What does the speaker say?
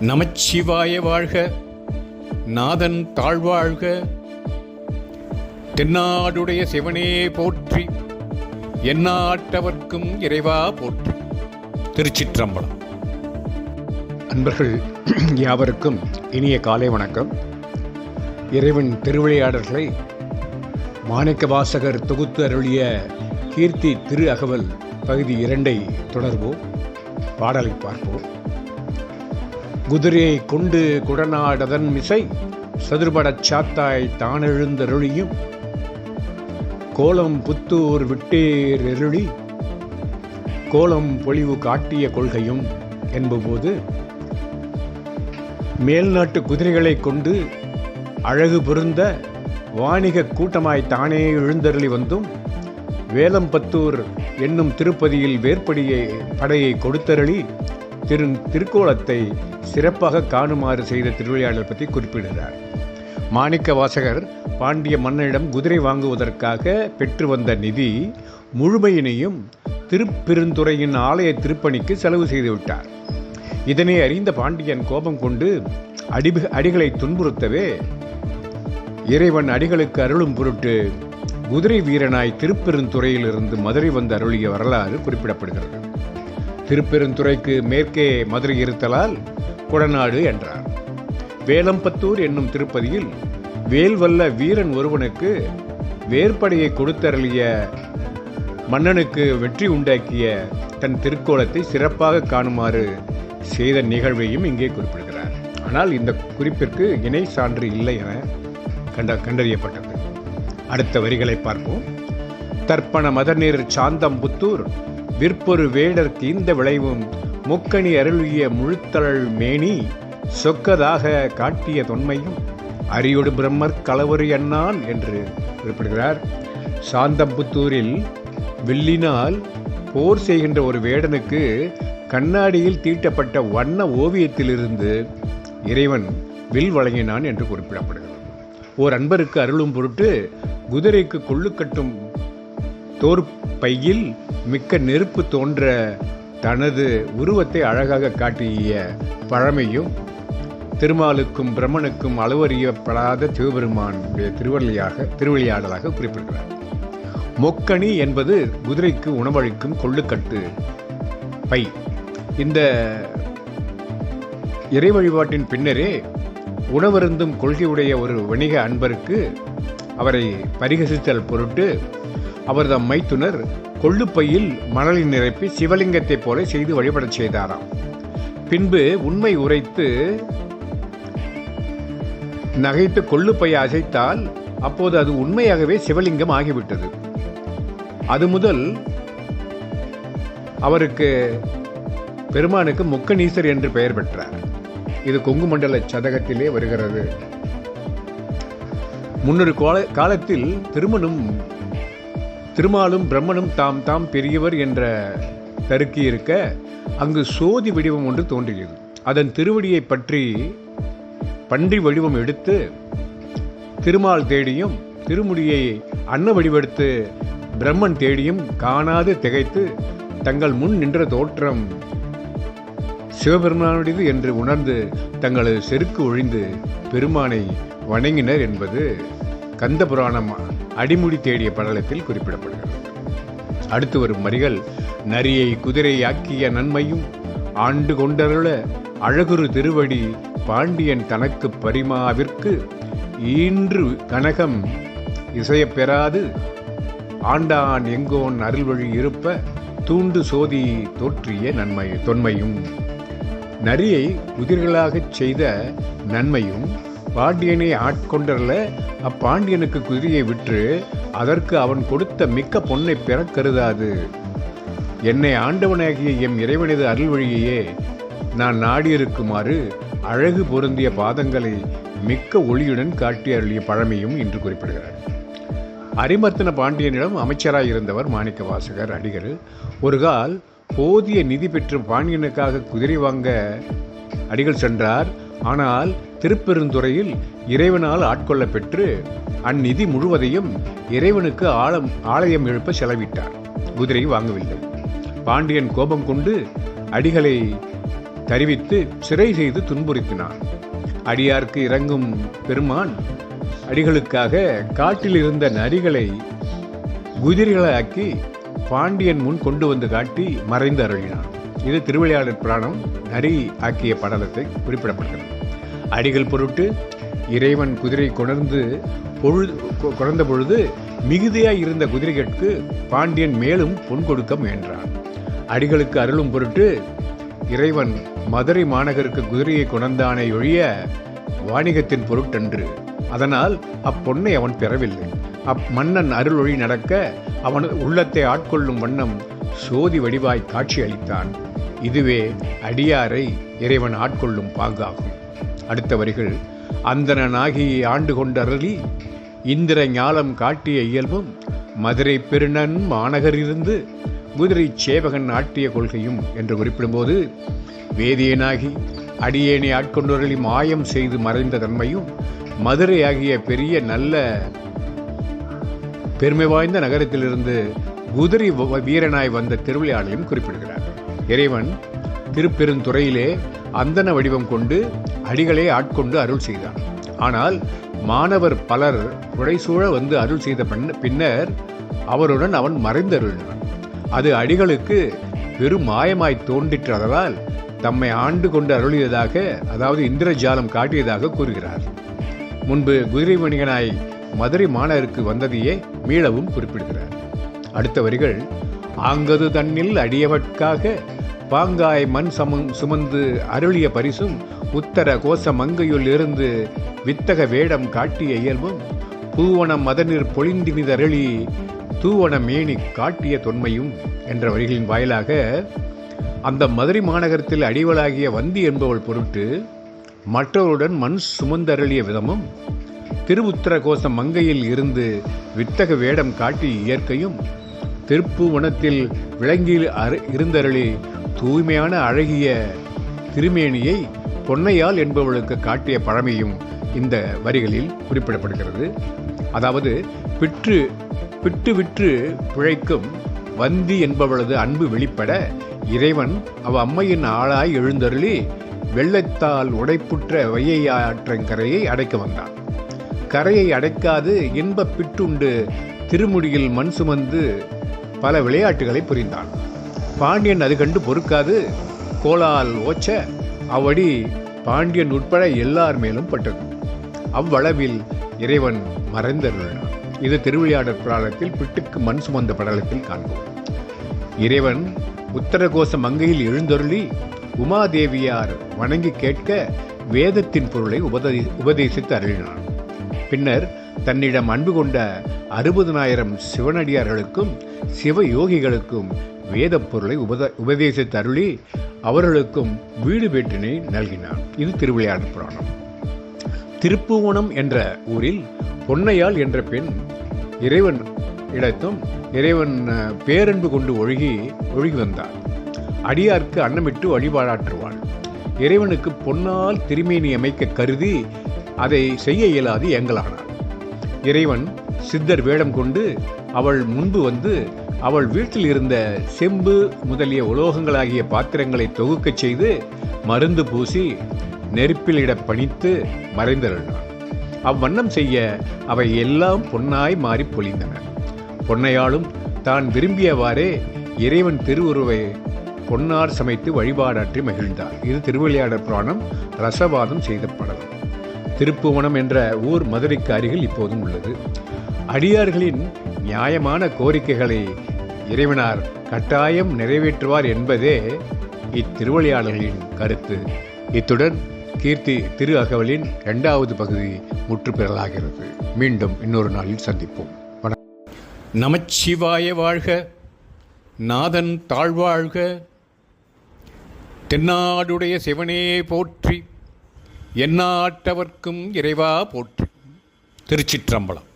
நமச்சிவாய வாழ்க. நாதன் தாழ்வாழ்க. தென்னாடுடைய சிவனே போற்றி. என்னாட்டவர்க்கும் இறைவா போற்றி. திருச்சிற்றம்பலம். அன்பர்கள் யாவருக்கும் இனிய காலை வணக்கம். இறைவன் திருவிளையாடல்களை மாணிக்க வாசகர் தொகுத்து அருளிய கீர்த்தி திரு அகவல் பகுதி இரண்டை தொடர்வோம். பாடலை பார்ப்போம். குதிரையை கொண்டு குடநாடதன் மிசை சதுர்படச் சாத்தாய் தானெழுந்தருளியும். கோலம் புத்தூர் விட்டேர் எருளி கோலம் பொலிவு காட்டிய கொள்கையும் என்பபோது மேல்நாட்டு குதிரைகளைக் கொண்டு அழகு பொருந்த வாணிக கூட்டமாய் தானே எழுந்தருளி வந்தும் வேலம்பத்தூர் என்னும் திருப்பதியில் வேற்படியை படையை கொடுத்தருளி திரு திருக்கோலத்தை சிறப்பாக காணுமாறு செய்த திருவிளையாடல் பற்றி குறிப்பிடுகிறார். மாணிக்க வாசகர் பாண்டிய மன்னனிடம் குதிரை வாங்குவதற்காக பெற்று வந்த நிதி முழுமையினையும் திருப்பெருந்துறையின் ஆலய திருப்பணிக்கு செலவு செய்துவிட்டார் இதனை அறிந்த பாண்டியன் கோபம் கொண்டு அடி அடிகளை துன்புறுத்தவே இறைவன் அடிகளுக்கு அருளும் பொருட்டு குதிரை வீரனாய் திருப்பெருந்துறையிலிருந்து மதுரை வந்து அருளிய வரலாறு குறிப்பிடப்படுகிறது. திருப்பெருந்துறைக்கு மேற்கே மதுரை இருத்தலால் குடநாடு என்றார். வேலம்பத்தூர் என்னும் திருப்பதியில் வேல்வல்ல வீரன் ஒருவனுக்கு வேற்படையை கொடுத்தருளிய மன்னனுக்கு வெற்றி உண்டாக்கிய தன் திருக்கோலத்தை சிறப்பாக காணுமாறு செய்த நிகழ்வையும் இங்கே குறிப்பிடுகிறார். ஆனால் இந்த குறிப்பிற்கு இணை சான்று இல்லை என கண்ட கண்டறியப்பட்டது. அடுத்த வரிகளை பார்ப்போம். தர்ப்பண மதநீர் சாந்தம்புத்தூர் விற்பொரு வேடர் தீந்த விளைவும் முக்கணி அருளிய முழுத்தழல் மேனி சொக்கதாக காட்டிய தொன்மையும் அரியோடு பிரம்மர் கலவரி அண்ணான் என்று குறிப்பிடுகிறார். சாந்தம்புத்தூரில் வில்லினால் போர் செய்கின்ற ஒரு வேடனுக்கு கண்ணாடியில் தீட்டப்பட்ட வண்ண ஓவியத்திலிருந்து இறைவன் வில் வழங்கினான் என்று குறிப்பிடப்படுகிறது. ஓர் அன்பருக்கு அருளும் பொருட்டு குதிரைக்கு கொள்ளு தோற்பையில் மிக்க நெருப்பு தோன்ற தனது உருவத்தை அழகாக காட்டிய பழமையும் திருமாலுக்கும் பிரம்மனுக்கும் அளவறியப்படாத சிவபெருமானுடைய திருவள்ளியாக திருவிளையாடலாக குறிப்பிடுகிறார். மொக்கணி என்பது குதிரைக்கு உணவளிக்கும் கொள்ளுக்கட்டு பை. இந்த இறை வழிபாட்டின் பின்னரே உணவருந்தும் கொள்கையுடைய ஒரு வணிக அன்பருக்கு அவரை பரிகசித்தல் பொருட்டு அவரது மைத்துனர் கொள்ளுப்பையில் மணலை நிரப்பி சிவலிங்கத்தைப் போல செய்து வழிபடச் செய்தாராம். பின்பு உண்மை உரைத்து நகைத்து கொள்ளுப்பையை அசைத்தால் அப்போது அது உண்மையாகவே சிவலிங்கம் ஆகிவிட்டது. அது முதல் அவருக்கு பெருமானுக்கு முக்கநீசர் என்று பெயர் பெற்றார். இது கொங்கு மண்டல சதகத்திலே வருகிறது. முன்னொரு காலத்தில் திருமணம் திருமாலும் பிரம்மனும் தாம் தாம் பெரியவர் என்ற தருக்கி இருக்க அங்கு சோதி வடிவம் ஒன்று தோன்றியது. அதன் திருவடியை பற்றி பன்றி வடிவம் எடுத்து திருமால் தேடியும் திருமுடியை அன்ன வடிவெடுத்து பிரம்மன் தேடியும் காணாது திகைத்து தங்கள் முன் நின்ற தோற்றம் சிவபெருமானுடையது என்று உணர்ந்து தங்களது செருக்கு ஒழிந்து பெருமானை வணங்கினர் என்பது கந்த புராணம்? அடிமுடி தேடிய படலத்தில் குறிப்பிடப்படுகிறது அடுத்து வரும் வரிகள் நரியை குதிரையாக்கிய நன்மையும் ஆண்டு கொண்டருள அழகுரு திருவடி பாண்டியன் தனக்கு பரிமாவிற்கு ஈன்று கனகம் இசையப்பெறாது ஆண்டான் எங்கோன் அருள்வழி இருப்ப தூண்டு சோதி தோற்றிய நன்மை தொன்மையும். நரியை உதிர்களாகச் செய்த நன்மையும் பாண்டியனை ஆட்கொண்டர்ல அப்பாண்டியனுக்கு குதிரையை விற்று அதற்கு அவன் கொடுத்த மிக்க பொன்னை பெறக் கருதாது. என்னை ஆண்டவனாகிய எம் இறைவனது அருள்வழியையே நான் நாடியிருக்குமாறு அழகு பொருந்திய பாதங்களை மிக்க ஒளியுடன் காட்டி அருளிய பழமையும் என்று குறிப்பிடுகிறார். அரிமர்த்தன பாண்டியனிடம் அமைச்சராக இருந்தவர் மாணிக்க வாசகர் அடிகள் ஒருகால் போதிய நிதி பெற்று பாண்டியனுக்காக குதிரை வாங்க அடிகள் சென்றார். ஆனால் திருப்பெருந்துறையில் இறைவனால் ஆட்கொள்ள பெற்று அந்நிதி முழுவதையும் இறைவனுக்கு ஆழம் ஆலயம் எழுப்ப செலவிட்டார். குதிரை வாங்கவில்லை. பாண்டியன் கோபம் கொண்டு அடிகளை தருவித்து சிறை செய்து துன்புறுத்தினான். அடியார்க்கு இறங்கும் பெருமான் அடிகளுக்காக காட்டில் இருந்த நரிகளை குதிரைகளாக்கி பாண்டியன் முன் கொண்டு வந்து காட்டி மறைந்து அருளினான். இது திருவிளையாடற் புராணம். நரி ஆக்கிய படலத்தை குறிப்பிடப்படுகிறது அடிகள் பொருட்டு இறைவன் குதிரை கொணர்ந்து பொழுது கொணர்ந்த பொழுது மிகுதியாய் இருந்த குதிரைகளுக்கு பாண்டியன் மேலும் பொன் கொடுக்க முயன்றான். அடிகளுக்கு அருளும் பொருட்டு இறைவன் மதுரை மாநகருக்கு குதிரையை கொணர்ந்தானே ஒழிய வாணிகத்தின் பொருட்டன்று. அதனால் அப்பொன்னை அவன் பெறவில்லை. அம்மன்னன் அருளொழி நடக்க அவன் உள்ளத்தை ஆட்கொள்ளும் வண்ணம் சோதி வடிவாய் காட்சி அளித்தான். இதுவே அடியாரை இறைவன் ஆட்கொள்ளும் பாங்காகும் அடுத்த வரிகள். அந்தணனாகி ஆண்டு கொண்டருளி இந்திர ஞாலம் காட்டிய இயல்பும் மதுரை பெருநன் மாநகரிலிருந்து குதிரை சேவகன் ஆட்டிய கொள்கையும் என்று குறிப்பிடும்போது வேதியனாகி அடியேனை ஆட்கொண்டவர்களை மாயம் செய்து மறைந்த தன்மையும் மதுரை ஆகிய பெரிய நல்ல பெருமை வாய்ந்த நகரத்திலிருந்து குதிரை வ- வீரனாய் வந்த திருவிளையாடலையும் குறிப்பிடுகிறார் இறைவன் திருப்பெருந்துறையிலே அந்தன வடிவம் கொண்டு அடிகளை ஆட்கொண்டு அருள் செய்தான். ஆனால் மாணவர் பலர் உடைசூழ வந்து அருள் செய்த பின்னர் அவருடன் அவன் மறைந்தருளினான். அது அடிகளுக்கு பெரும் மாயமாய் தோன்றிற்றதால் தம்மை ஆண்டு கொண்டு அருளியதாக அதாவது இந்திரஜாலம் காட்டியதாக கூறுகிறார். முன்பு குதிரை வணிகனாய் மதுரை மாணவருக்கு வந்ததையே மீளவும் குறிப்பிடுகிறார். அடுத்த வரிகள் ஆங்கது தன்னில் அடியவற்காக பாங்காய் மண் சமம் சுமந்து அருளிய பரிசும் உத்தர கோச மங்கையுள் இருந்து வித்தக வேடம் காட்டிய இயல்பும் பூவனம் மதநீர் பொழிந்தினிதருளி தூவன மேனி காட்டிய தொன்மையும் என்ற வரிகளின் வாயிலாக அந்த மதுரை மாநகரத்தில் அடிவளாகிய வந்தி என்பவள் பொருட்டு மற்றவருடன் மண் சுமந்தருளிய விதமும் திருவுத்தர கோச மங்கையில் இருந்து வித்தக வேடம் காட்டி இயற்கையும் திருப்புவனத்தில் விளங்கியில் அரு இருந்தருளி தூய்மையான அழகிய திருமேனியை பொன்னையால் என்பவளுக்கு காட்டிய பழமையும் இந்த வரிகளில் குறிப்பிடப்படுகிறது. அதாவது பிற்று பிட்டு விற்று பிழைக்கும் வந்தி என்பவளது அன்பு வெளிப்பட இறைவன் அவ அம்மையின் ஆளாய் எழுந்தருளி வெள்ளத்தால் உடைப்புற்ற வையையாற்றங்கரையை அடைக்க வந்தான். கரையை அடைக்காது இன்பப் பிட்டுண்டு திருமுடியில் மண் சுமந்து பல விளையாட்டுகளை புரிந்தான். பாண்டியன் அது கண்டு பொறுக்காது. கோலால் ஓச்ச அவ்வடி பாண்டியன் உட்பட எல்லார் மேலும் பட்டது. அவ்வளவில் இறைவன் மறைந்தருளினான் இது திருவிளையாடற் புராணத்தில் பிட்டுக்கு மண் சுமந்த படலத்தில் காண்போம். இறைவன் உத்தரகோச மங்கையில் எழுந்தருளி உமாதேவியார் வணங்கி கேட்க வேதத்தின் பொருளை உபதே உபதேசித்து அருளினான். பின்னர் தன்னிடம் அன்பு கொண்ட அறுபதுனாயிரம் சிவனடியார்களுக்கும் சிவ யோகிகளுக்கும் பொருளை உபத உபதேசித்து அருளி அவர்களுக்கும் வீடு பேட்டினை நல்கினான். இது திருவிளையாடற் புராணம். திருப்புவனம் என்ற ஊரில் பொன்னையாள் என்ற பெண் இறைவன் இடத்தும் இறைவன் பேரன்பு கொண்டு ஒழுகி ஒழுகி வந்தார் அடியார்க்கு அன்னமிட்டு வழிபாடாற்றுவாள். இறைவனுக்கு பொன்னால் திருமேனி அமைக்க கருதி அதை செய்ய இயலாது எங்களானார். இறைவன் சித்தர் வேடம் கொண்டு அவள் முன்பு வந்து அவள் வீட்டில் இருந்த செம்பு முதலிய உலோகங்களாகிய பாத்திரங்களை தொகுக்கச் செய்து மருந்து பூசி நெருப்பிலிட பணித்து மறைந்தருளினான். அவ்வண்ணம் செய்ய அவை எல்லாம் பொன்னாய் மாறி பொழிந்தன. பொன்னையாலும் தான் விரும்பியவாறே இறைவன் திருவுருவை பொன்னார் சமைத்து வழிபாடாற்றி மகிழ்ந்தார். இது திருவிளையாடற் புராணம் ரசவாதம் செய்த படலம். திருப்புவனம் என்ற ஊர் மதுரைக்கு அருகில் இப்போதும் உள்ளது. அடியார்களின் நியாயமான கோரிக்கைகளை இறைவனார் கட்டாயம் நிறைவேற்றுவார் என்பதே இத்திருவிளையாடல்களின் கருத்து. இத்துடன் கீர்த்தி திரு அகவலின் இரண்டாவது பகுதி முற்றுப்பெறலாகிறது. மீண்டும் இன்னொரு நாளில் சந்திப்போம். நமச்சிவாய வாழ்க. நாதன் தாழ்வாழ்க. தென்னாடுடைய சிவனே போற்றி. எந்நாட்டவர்க்கும் இறைவா போற்று. திருச்சிற்றம்பலம்.